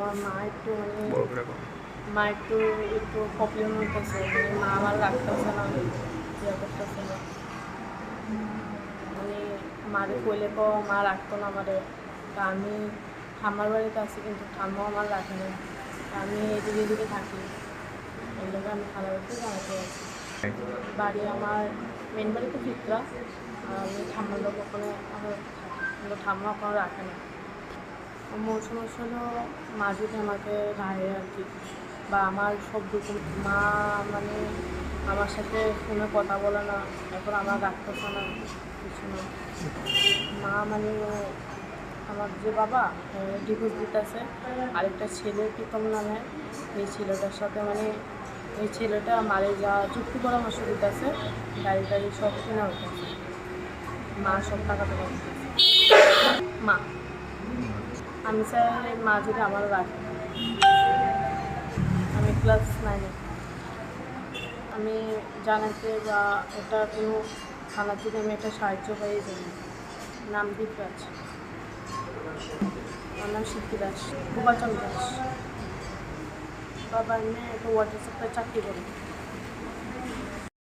আমার মা একটু মানে। মা একটু একটু প্রবলেম হইতেছে মানে মা আমার রাখতেছে না ইয়ে করতেছে না। মানে মারে কইলে কো মা রাখতো না আমারে। তা আমি ঠাম্মার বাড়িতে আছি কিন্তু ঠাম্মাও আমার রাখে না তা আমি এদিকে এদিকে থাকি। এই জন্য আমি খালার বাড়িতে জানাতে আছি। বাড়ি আমার মেন বাড়ি তো ফিতরা আমি ঠাম্মার লোক ওখানে আমার কিন্তু ঠাম্মা ওখানে রাখে না সমস্যা হলো মা যদি আমাকে রাখে আর কি, বা আমার সব রকম মা মানে আমার সাথে ফোনে কথা বলে না এখন আমার রাখতেছে না, কিছু না। মা মানে আমার যে বাবা ডিভোর্স দিতেছে, আরেকটা ছেলে প্রীতম নামে, এই ছেলেটার সাথে মানে এই ছেলেটা মারে যা, চুক্তি পরামর্শ দিতেছে, গাড়ি টাড়ি সব কেনা হইতেছে। মা সব টাকা টাকা মা। আমি চাই মা যদি আমার রাখে আমি ক্লাস নাইনে আমি জানাতে বা এটা কোনো থানা থেকে আমি একটা সাহায্য পেয়ে যাই। নাম দীপরাজ। আমার নাম সিদ্ধি দাস। গোপালচন্দ্র দাস। বাবা এমনি একটা ওয়াটার চাকরি করি।